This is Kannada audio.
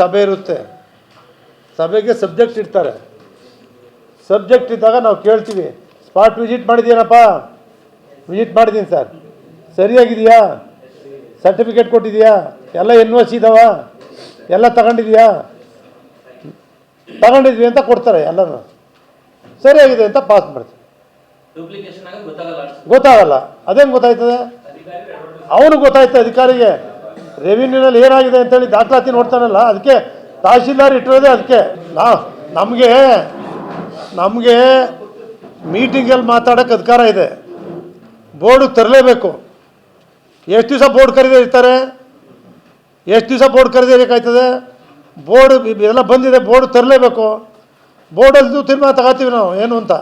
ಸಭೆ ಇರುತ್ತೆ. ಸಭೆಗೆ ಸಬ್ಜೆಕ್ಟ್ ಇಡ್ತಾರೆ. ಸಬ್ಜೆಕ್ಟ್ ಇದ್ದಾಗ ನಾವು ಕೇಳ್ತೀವಿ ಸ್ಪಾಟ್ ವಿಸಿಟ್ ಮಾಡಿದ್ದೀನಪ್ಪ ವಿಸಿಟ್ ಮಾಡಿದ್ದೀನಿ ಸರ್. ಸರಿಯಾಗಿದೆಯಾ ಸರ್ಟಿಫಿಕೇಟ್ ಕೊಟ್ಟಿದೆಯಾ ಎಲ್ಲ ಎನ್ ಒ ಸಿ ಇದಾವ? ಎಲ್ಲ ತಗೊಂಡಿದೆಯಾ ತಗೊಂಡಿದ್ವಿ ಅಂತ ಕೊಡ್ತಾರೆ ಎಲ್ಲನೂ ಸರಿಯಾಗಿದೆ ಅಂತ ಪಾಸ್ ಮಾಡ್ತೀವಿ. ಗೊತ್ತಾಗಲ್ಲ ಅದೇನು ಗೊತ್ತಾಯ್ತದೆ? ಅವನು ಗೊತ್ತಾಯ್ತು ಅಧಿಕಾರಿಗೆ. ರೆವಿನ್ಯೂನಲ್ಲಿ ಏನಾಗಿದೆ ಅಂತೇಳಿ ದಾಖಲಾತಿ ನೋಡ್ತಾನಲ್ಲ, ಅದಕ್ಕೆ ತಹಶೀಲ್ದಾರ್ ಇಟ್ಟಿರೋದೇ ಅದಕ್ಕೆ. ನಾ, ನಮಗೆ ನಮಗೆ ಮೀಟಿಂಗಲ್ಲಿ ಮಾತಾಡೋಕ್ಕೆ ಅಧಿಕಾರ ಇದೆ. ಬೋರ್ಡಿಗೆ ತರಲೇಬೇಕು. ಎಷ್ಟು ದಿವಸ ಬೋರ್ಡ್ ಕರೆದೇ ಇರ್ತಾರೆ? ಎಷ್ಟು ದಿವಸ ಬೋರ್ಡ್ ಕರೆದೇ ಬೋರ್ಡ್ ಎಲ್ಲ ಬಂದಿದೆ, ಬೋರ್ಡ್ ತರಲೇಬೇಕು. ಬೋರ್ಡಲ್ಲಿ ತೀರ್ಮಾನ ತಗೋತೀವಿ ನಾವು, ಏನು ಅಂತ?